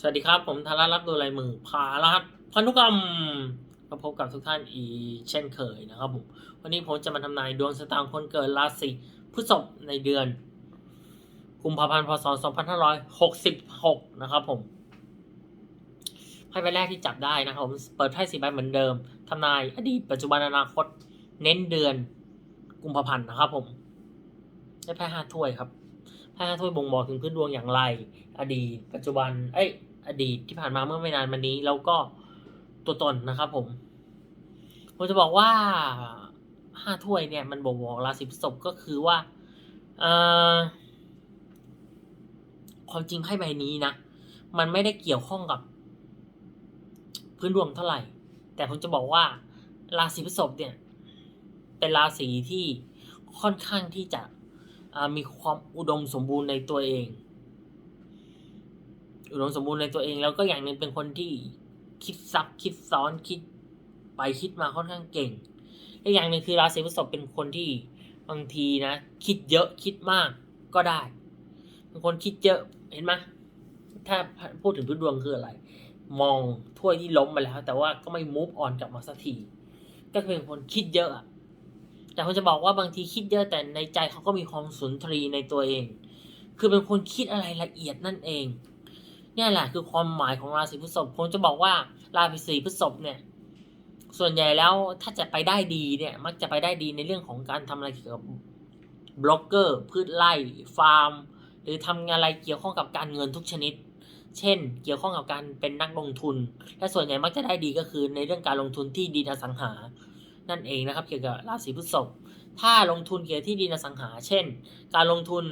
สวัสดีครับ ผมธารารับดูลายมือพารหัสพันธุกรรมมาพบกับทุกท่านอีเช่นเคยนะครับผมวันนี้ผมจะมาทำนายดวงชะตาของคนเกิดราศีพฤษภในเดือนกุมภาพันธ์พศ 2566 นะครับผมไพ่ใบแรกที่จับได้นะครับผมเปิดไพ่สีใบเหมือนเดิมทำนายอดีตปัจจุบันอนาคต เน้นเดือนกุมภาพันธ์นะครับผมได้ไพ่ห้าถ้วยครับ ไพ่ห้าถ้วยบ่งบอกถึงพื้นดวงอย่างไร อดีต ปัจจุบัน เอ้ย อดีตที่ผ่านมาเมื่อไม่นานมานี้ แล้วก็ตัวตนนะครับผม ผมจะบอกว่าห้าถ้วยเนี่ยมันบ่งบอกราศีพฤษภก็คือว่าความจริงไพ่ใบนี้นะ มันไม่ได้เกี่ยวข้องกับ พื้นดวงเท่าไหร่ แต่ผมจะบอกว่า ราศีพฤษภเนี่ย เป็นราศีที่ค่อนข้างที่จะ มีความอุดมสมบูรณ์ในตัวเอง อุดมสมบูรณ์ในตัวเอง แล้วก็อย่างหนึ่งเป็นคนที่คิดซับคิดซ้อนคิดไปคิดมาค่อนข้างเก่งและอย่างหนึ่งคือราศีพฤษภเป็นคนที่บางทีนะ คิดเยอะคิดมากก็ได้เป็นคนคิดเยอะเห็นไหมถ้าพูดถึงพื้นดวงคืออะไร มองถ้วยที่ล้มมาแล้ว แต่ว่าก็ไม่ move on กลับมาสักที ก็คือเป็นคนคิดเยอะอะ แต่ผมจะบอกว่าบางทีคิดเยอะแต่ในใจเขาก็มีความสุนทรีในตัวเอง คือเป็นคนคิดอะไรละเอียดนั่นเอง เนี่ยแหละคือความหมายของราศีพฤษภผมจะบอกว่าราศีพฤษภเนี่ย ส่วนใหญ่แล้วถ้าจะไปได้ดีเนี่ย มักจะไปได้ดีในเรื่องของการทำอะไรเกี่ยวกับบล็อกเกอร์พืชไร่ฟาร์ม หรือทำงานอะไรเกี่ยวข้องกับการเงินทุกชนิด เช่น เกี่ยวข้องกับการเป็นนักลงทุน และส่วนใหญ่มักจะได้ดีก็คือในเรื่องการลงทุนที่ดินอสังหา นั่นเองนะครับเกี่ยวกับราศีพฤษภถ้าลงทุนเกี่ยวกับที่ดินอสังหา เช่น การลงทุน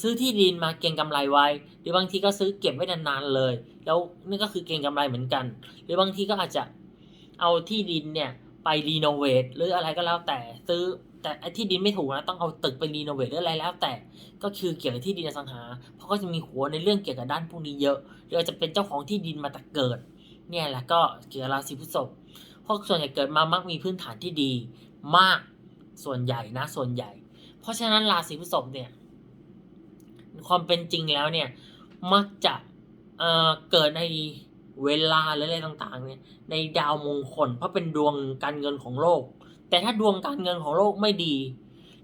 ซื้อที่ดินมาเก็งกำไรไว้ หรือบางทีก็ซื้อเก็บไว้นานๆเลย แล้วนี่ก็คือเก็งกำไรเหมือนกัน หรือบางทีก็อาจจะเอาที่ดินเนี่ยไปรีโนเวทหรืออะไรก็แล้วแต่ซื้อแต่ที่ดินไม่ถูกนะต้องเอาตึกไปรีโนเวทหรืออะไรแล้ว แต่ก็คือเกี่ยวกับที่ดินอสังหา เพราะก็จะมีหัวในเรื่องเกี่ยวกับด้านพวกนี้เยอะหรืออาจจะเป็นเจ้าของที่ดินมาแต่เกิด เนี่ยแหละก็เกี่ยวกับราศีพฤษภ เพราะส่วนใหญ่เกิดมามักมีพื้นฐานที่ดีมากส่วนใหญ่นะ ส่วนใหญ่ เพราะฉะนั้นราศีพฤษภเนี่ย ความเป็นจริงแล้วเนี่ย มักจะเเกิดในเวลาหรืออะไรต่างๆ เนี่ย ในดาวมงคล เพราะเป็นดวงการเงินของโลก แต่ถ้าดวงการเงินของโลกไม่ดี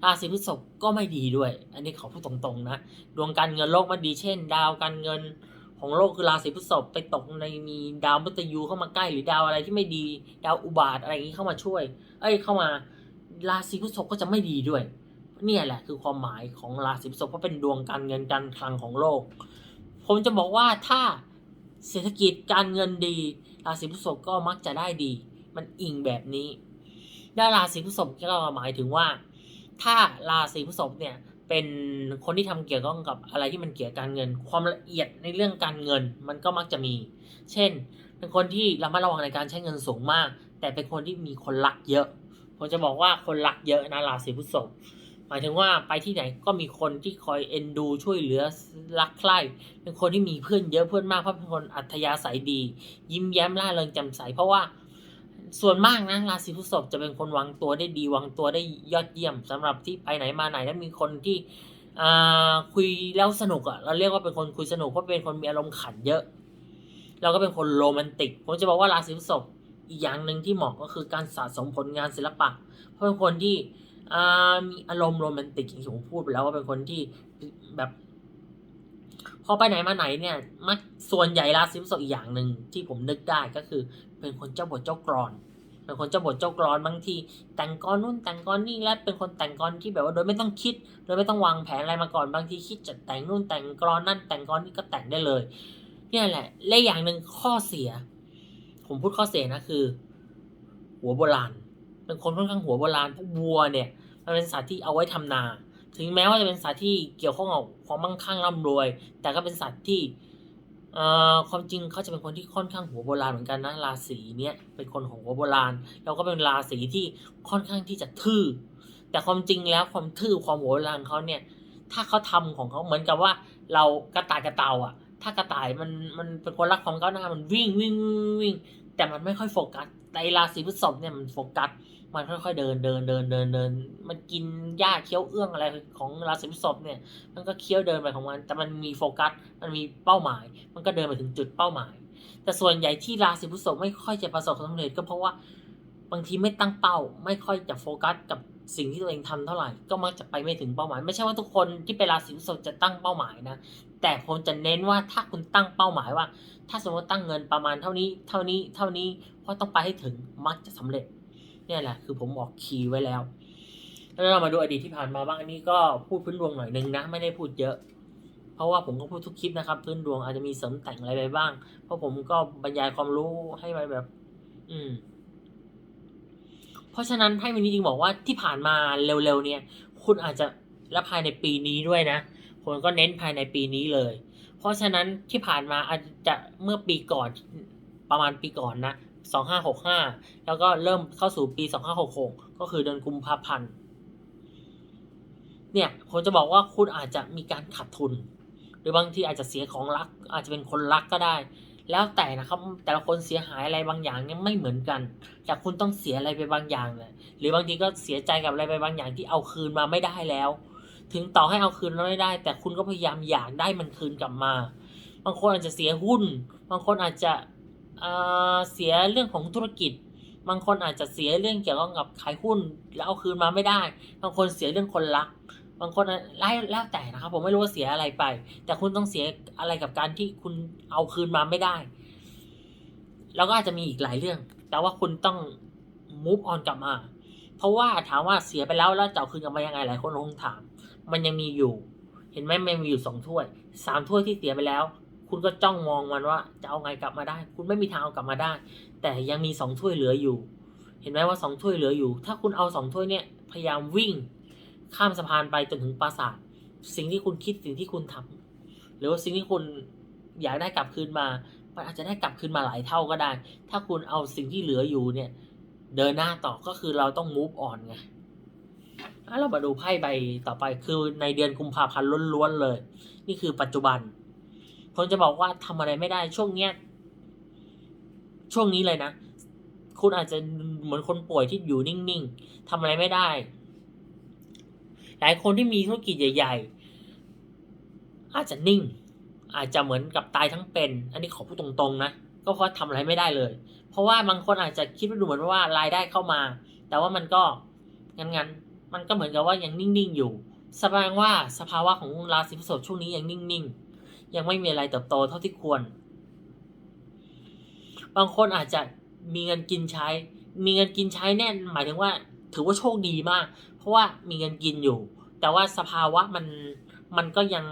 ราศีพฤษภก็ไม่ดีด้วย อันนี้ขอพูดตรงๆนะ ดวงการเงินโลกไม่ดีเช่น ดาวการเงิน ของโลกคือราศีพฤษภไปตกในมีดาวมฤตยูเข้ามาใกล้หรือดาวอะไรที่ไม่ดี ดาวอุบาทอะไรอย่างนี้เข้ามาช่วย เอ้ยเข้ามาราศีพฤษภก็จะไม่ดีด้วย เนี่ยแหละคือความหมายของราศีพฤษภเพราะเป็นดวงการเงินการคลังของโลก ผมจะบอกว่าถ้าเศรษฐกิจการเงินดีราศีพฤษภก็มักจะได้ดี มันอิงแบบนี้ด้านราศีพฤษภก็หมายถึงว่า ถ้าราศีพฤษภเนี่ย เป็นคนที่ทำเกี่ยวข้องกับอะไรที่มันเกี่ยวกับการเงิน ความละเอียดในเรื่องการเงินมันก็มักจะมี เช่น เป็นคนที่ระมัดระวังในการใช้เงินสูงมาก แต่เป็นคนที่มีคนรักเยอะผมจะบอกว่าคนรักเยอะนะราศีพฤษภหมายถึงว่าไปที่ไหนก็มีคนที่คอยเอ็นดูช่วยเหลือรักใคร่เป็นคนที่มีเพื่อนเยอะเพื่อนมากเพราะเป็นคนอัธยาศัยดี ยิ้มแย้มร่าเริงแจ่มใสเพราะว่า ส่วนมากนะราศีพฤษภจะเป็นคนวางตัวได้ดีวางตัวได้ยอดเยี่ยมสำหรับที่ไปไหนมาไหนแล้วมีคนที่อ่าคุยแล้วสนุกอะ่ะเราเรียกว่าเป็นคนคุยสนุกเพราะเป็นคนมีอารมณ์ขันเยอะ เราก็เป็นคนโรแมนติกผมจะบอกว่าราศีพฤษภอีกอย่างหนึ่งที่เหมาะก็คือการสะสมผลงานศิลปะ เพราะเป็นคนที่อ่ามีอารมณ์โรแมนติกอย่างที่ผมพูดไปแล้วว่าเป็นคนที่แบบ พอไปไหนมาไหนเนี่ยมักส่วนใหญ่ราศีพฤษภอีกอย่างหนึ่งที่ผมนึกได้ก็คือ เป็นคนเจ้าบทเจ้ากรอนเป็นคนเจ้าบทเจ้ากรอนบางที แต่งกรนู่นแต่งกรนี่และเป็นคนแต่งกรที่แบบว่าโดยไม่ต้องคิด โดยไม่ต้องวางแผนอะไรมาก่อนบางทีคิดจะแต่งนู่นแต่งกรอนนั่นแต่งกรนี่ก็แต่งได้เลย เนี่ยแหละและอย่างหนึ่งข้อเสีย ผมพูดข้อเสียนะคือ หัวโบราณเป็นคนค่อนข้างหัวโบราณพราะวัวเนี่ย มันเป็นสัตว์ที่เอาไว้ทำนา ถึงแม้ว่าจะเป็นสัตว์ที่เกี่ยวข้องกับความมั่งคั่งร่ำรวย แต่ก็เป็นสัตว์ที่เอ่อความจริงเขาจะเป็นคนที่ค่อนข้างหัวโบราณเหมือนกันนะราศีเนี้ยเป็นคนของหัวโบราณ แล้วก็เป็นราศีที่ค่อนข้างที่จะทื่อ แต่ความจริงแล้วความทื่อความหัวโบราณเขาเนี่ย ถ้าเขาทำของเขาเหมือนกับว่า เรากระต่ายกระเต่าอะ ถ้ากระต่ายมันมันเป็นคนรักความก้าวหน้ามันวิ่งวิ่งวิ่งวิ่งแต่มันไม่ค่อยโฟกัสแต่ราศีพฤษภเนี่ยมันโฟกัส มันค่อยๆเดินเดินเดินเดินเดิน มันกินหญ้าเคี้ยวเอื้องอะไรของราศีพฤษภเนี่ย มันก็เคี้ยวเดินไปของมัน แต่มันมีโฟกัส มันมีเป้าหมาย มันก็เดินไปถึงจุดเป้าหมาย แต่ส่วนใหญ่ที่ราศีพฤษภไม่ค่อยจะประสบความสำเร็จก็เพราะว่าบางทีไม่ตั้งเป้า ไม่ค่อยจะโฟกัสกับสิ่งที่ตัวเองทำเท่าไหร่ ก็มักจะไปไม่ถึงเป้าหมาย ไม่ใช่ว่าทุกคนที่เป็นราศีพฤษภจะตั้งเป้าหมายนะ แต่ผมจะเน้นว่าถ้าคุณตั้งเป้าหมายว่า ถ้าสมมติตั้งเงินประมาณเท่านี้ เท่านี้ เท่านี้ เพราะต้องไปให้ถึงมักจะสำเร็จ นี่ยแหละคือผมบอกคีย์ไว้แล้ว แล้วเรามาดูอดีตที่ผ่านมาบ้างอันนี้ก็พูดพื้นดวงหน่อยนึงนะไม่ได้พูดเยอะ เพราะว่าผมก็พูดทุกคลิปนะครับ พื้นดวงอาจจะมีเสริมแต่งอะไรไปบ้าง เพราะผมก็บรรยายความรู้ให้ไปแบบ อืม เพราะฉะนั้นให้มินิจริงบอกว่าที่ผ่านมาเร็วๆเนี่ย คุณอาจจะและภายในปีนี้ด้วยนะผมก็เน้นภายในปีนี้เลย เพราะฉะนั้นที่ผ่านมาอาจจะเมื่อปีก่อนประมาณปีก่อนนะ สองห้าหกห้าแล้วก็เริ่มเข้าสู่ปีสองห้าหกหกก็คือเดือนกุมภาพันธ์ เนี่ยผมจะบอกว่าคุณอาจจะมีการขาดทุน หรือบางทีอาจจะเสียของรัก อาจจะเป็นคนรักก็ได้ แล้วแต่นะครับ แต่ละคนเสียหายอะไรบางอย่างเนี่ยไม่เหมือนกัน แต่คุณต้องเสียอะไรไปบางอย่างเลยหรือบางทีก็เสียใจกับอะไรไปบางอย่างที่เอาคืนมาไม่ได้แล้ว ถึงต่อให้เอาคืนไม่ได้ แต่คุณก็พยายามอยากได้มันคืนกลับมา บางคนอาจจะเสียหุ้น บางคนอาจจะ เสียเรื่องของธุรกิจ บางคนอาจจะเสียเรื่องเกี่ยวกับขายหุ้น แล้วเอาคืนมาไม่ได้ บางคนเสียเรื่องคนรัก บางคนแล้วแล้วแต่นะครับ ผมไม่รู้ว่าเสียอะไรไป แต่คุณต้องเสียอะไรกับการที่คุณเอาคืนมาไม่ได้ แล้วก็อาจจะมีอีกหลายเรื่อง แต่ว่าคุณต้อง move on กลับมา เพราะว่าถามว่าเสียไปแล้วแล้วจะเอาคืนกลับมายังไงหลายคนคงถาม มันยังมีอยู่ เห็นไหมมันมีอยู่สองถ้วยสามถ้วยที่เสียไปแล้ว คุณก็จ้องมองมันว่า จะเอาไงกลับมาได้ คุณไม่มีทางเอากลับมาได้ แต่ยังมีสองถ้วยเหลืออยู่ เห็นไหมว่าสองถ้วยเหลืออยู่ ถ้าคุณเอาสองถ้วยเนี่ยพยายามวิ่ง ข้ามสะพานไปจนถึงปราสาทสิ่งที่คุณคิดสิ่งที่คุณทำหรือว่าสิ่งที่คุณอยากได้กลับคืนมา มันอาจจะได้กลับคืนมาหลายเท่าก็ได้ ถ้าคุณเอาสิ่งที่เหลืออยู่เนี่ย เดินหน้าต่อก็คือเราต้อง move on ไงแล้วเรามาดูไพ่ใบต่อไปคือในเดือนกุมภาพันธ์ล้วนๆเลย นี่คือปัจจุบัน ผมจะบอกว่าทำอะไรไม่ได้ช่วงเนี้ยช่วงนี้เลยนะ คุณอาจจะเหมือนคนป่วยที่อยู่นิ่งๆทำอะไรไม่ได้ หลายคนที่มีธุรกิจใหญ่ ๆ อาจจะนิ่ง อาจจะเหมือนกับตายทั้งเป็น อันนี้ขอพูดตรงๆนะก็เพราะทำอะไรไม่ได้เลย เพราะว่าบางคนอาจจะคิดว่าดูเหมือนว่ารายได้เข้ามา แต่ว่ามันก็งั้นๆมันก็เหมือนกับว่ายังนิ่งๆอยู่แสดงว่าสภาวะของราศีพฤษภช่วงนี้ยังนิ่งๆ ยังไม่มีอะไรเติบโตเท่าที่ควร บางคนอาจจะมีเงินกินใช้ มีเงินกินใช้แน่นหมายถึงว่า ถือว่าโชคดีมาก เพราะว่ามีเงินกินอยู่ แต่ว่าสภาวะมันมันก็ยัง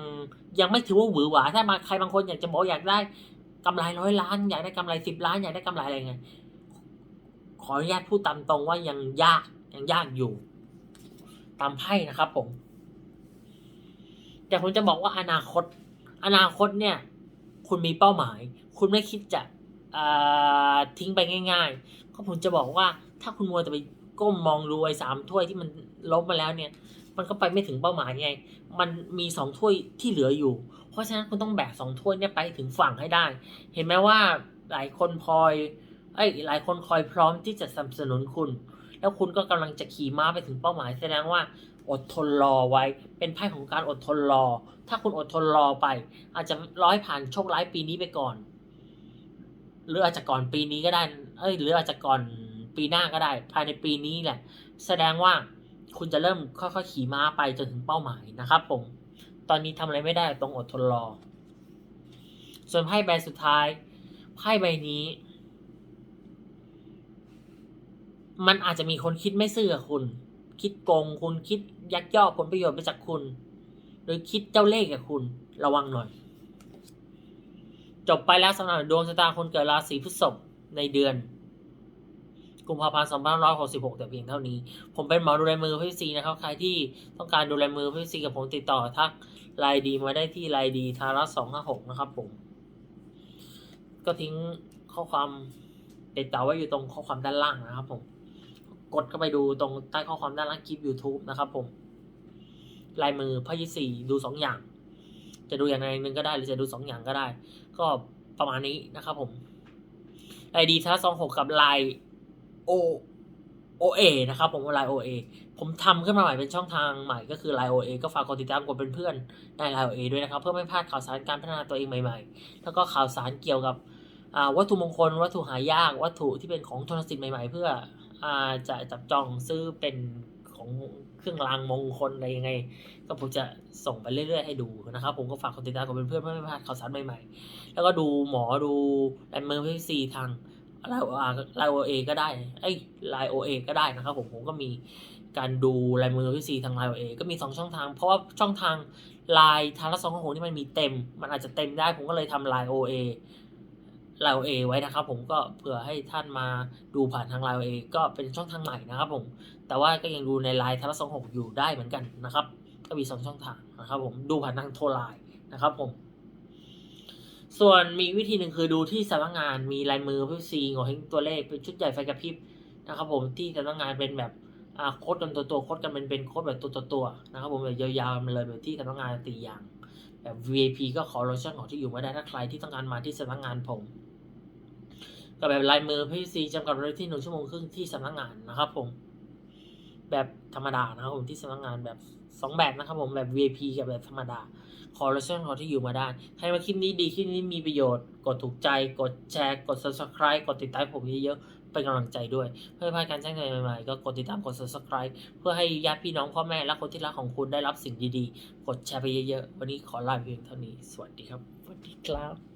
ยังไม่ถือว่าหวือหวา ถ้ามาใครบางคนอยากจะบอกอยากได้กำไรร้อยล้าน อยากได้กำไรสิบล้าน อยากได้กำไรอะไรเงี้ยขออนุญาตพูดตามตรงว่ายังยากยังยากอยู่ ตามไพ่นะครับผม แต่ผมจะบอกว่าอนาคต อนาคตเนี่ย คุณมีเป้าหมาย คุณไม่คิดจะทิ้งไปง่าย ๆ ก็ผมจะบอกว่าถ้าคุณมัวแต่ไปก้มมองดูไอ้สามถ้วยที่มันลบมาแล้วเนี่ย มันก็ไปไม่ถึงเป้าหมายไง มันมีสองถ้วยที่เหลืออยู่ เพราะฉะนั้นคุณต้องแบกสองถ้วยเนี่ยไปถึงฝั่งให้ได้ เห็นไหมว่าหลายคนพลอย เอ้ยหลายคนคอยพร้อมที่จะสนับสนุนคุณ แล้วคุณก็กำลังจะขี่ม้าไปถึงเป้าหมาย แสดงว่าอดทนรอไว้ เป็นไพ่ของการอดทนรอ ถ้าคุณอดทนรอไป อาจจะร้อยผ่านโชคร้ายปีนี้ไปก่อน หรืออาจจะก่อนปีนี้ก็ได้ เอ้ย หรืออาจจะก่อนปีหน้าก็ได้ ภายในปีนี้แหละ แสดงว่าคุณจะเริ่มค่อยๆขี่ม้าไปจนถึงเป้าหมายนะครับผม ตอนนี้ทำอะไรไม่ได้ต้องอดทนรอ ส่วนไพ่ใบสุดท้าย ไพ่ใบนี้ มันอาจจะมีคนคิดไม่ซื่อกับคุณ คิดโกงคุณคิดยักยอกผลประโยชน์ไปจากคุณ หรือคิดเจ้าเล่ห์กับคุณระวังหน่อย จบไปแล้วสำหรับดวงชะตาคนเกิดราศีพฤษภในเดือนกุมภาพันธ์2566 แต่เพียงเท่านี้ ผมเป็นหมอดูแลมือพี่ซีนะครับ ใครที่ต้องการดูแลมือพี่ซีกับผมติดต่อทักไลน์ดีมาได้ที่ไลน์ดีทารัส256 นะครับผม ก็ทิ้งข้อความติดต่อไว้อยู่ตรงข้อความด้านล่างนะครับผม กดเข้าไปดูตรงใต้ข้อความด้านล่างคลิป YouTube นะครับผม ลายมือพยิสี่ดูสองอย่าง จะดูอย่างใดหนึ่งก็ได้หรือจะดูสองอย่างก็ได้ ก็ประมาณนี้นะครับผมไอดีทัสองหกกับลายโอโอ OA นะครับผมไลน์ OA ผมทำขึ้นมาใหม่เป็นช่องทางใหม่ก็คือไลน์ OA ก็ฝากกดติดตามกดเป็นเพื่อนในไลน์ OA ด้วยนะครับ เพื่อไม่พลาดข่าวสารการพัฒนาตัวเองใหม่ ๆ แล้วก็ข่าวสารเกี่ยวกับวัตถุมงคล วัตถุหายาก วัตถุที่เป็นของธนสิทธิ์ใหม่ ๆ เพื่อ จะจับจองซื้อเป็นของเครื่องรางมงคลอะไรยังไง ก็ผมจะส่งไปเรื่อยๆให้ดูนะครับ ผมก็ฝากกดติดตามกดเป็นเพื่อนเพื่อไม่พลาดข่าวสารใหม่ๆ แล้วก็ดูหมอดูลายมือพีซีทางไลน์ไลโอเอก็ได้ไอ้ไลโอเอก็ได้นะครับผมผมก็มีการดูลายมือพีซีทางไลน์โอเอก็มีสองช่องทาง เพราะว่าช่องทางไลน์ทางละสองของผมนี่มันมีเต็ม มันอาจจะเต็มได้ผมก็เลยทำไลน์โอเอ ไลน์โอเอไว้นะครับ ผมก็เผื่อให้ท่านมาดูผ่านทางไลน์โอเอก็เป็นช่องทางใหม่นะครับผม แต่ว่าก็ยังดูในไลน์ทางสองหกอยู่ได้เหมือนกันนะครับ ก็มีสองช่องทางนะครับ ผมดูผ่านทางโทรไลน์นะครับผม ส่วนมีวิธีหนึ่งคือดูที่สำนักงานมีลายมือพี่ซีงอเฮงตัวเลขเป็นชุดใหญ่ไฟกระพริบนะครับ ผมที่สำนักงานเป็นแบบอ่าโคดกันตัวตัวโคดกันเป็นเป็นโคดแบบตัวตัวตัวนะครับ ผมแบบยาวๆมาเลยแบบที่สำนักงานตีอย่างแบบ VIP ก็ขอโลชั่นของที่อยู่มาได้ถ้าใครที่ต้องการมาที่สำนักงานผม ก็แบบลายมือพี่ซีจำกัดเวลาที่หนึ่งชั่วโมงครึ่งที่สำนักงานนะครับ ผม แบบธรรมดานะครับผมที่สำนักงานแบบสองแบบนะครับ ผมแบบ VIP กับแบบธรรมดา ขอรับเชิญขอที่อยู่มาได้ใครว่าคลิปนี้ดีคลิปนี้มีประโยชน์กดถูกใจกดแชร์กด subscribe กดติดตามผมเยอะๆเป็นกำลังใจด้วย เพื่อพลาดการแจ้งเตือนใหม่ๆก็กดติดตามกด subscribe เพื่อให้ญาติพี่น้องพ่อแม่และคนที่รักของคุณได้รับสิ่งดีๆ กดแชร์ไปเยอะๆวันนี้ขอลาเพียงเท่านี้ สวัสดีครับสวัสดีครับ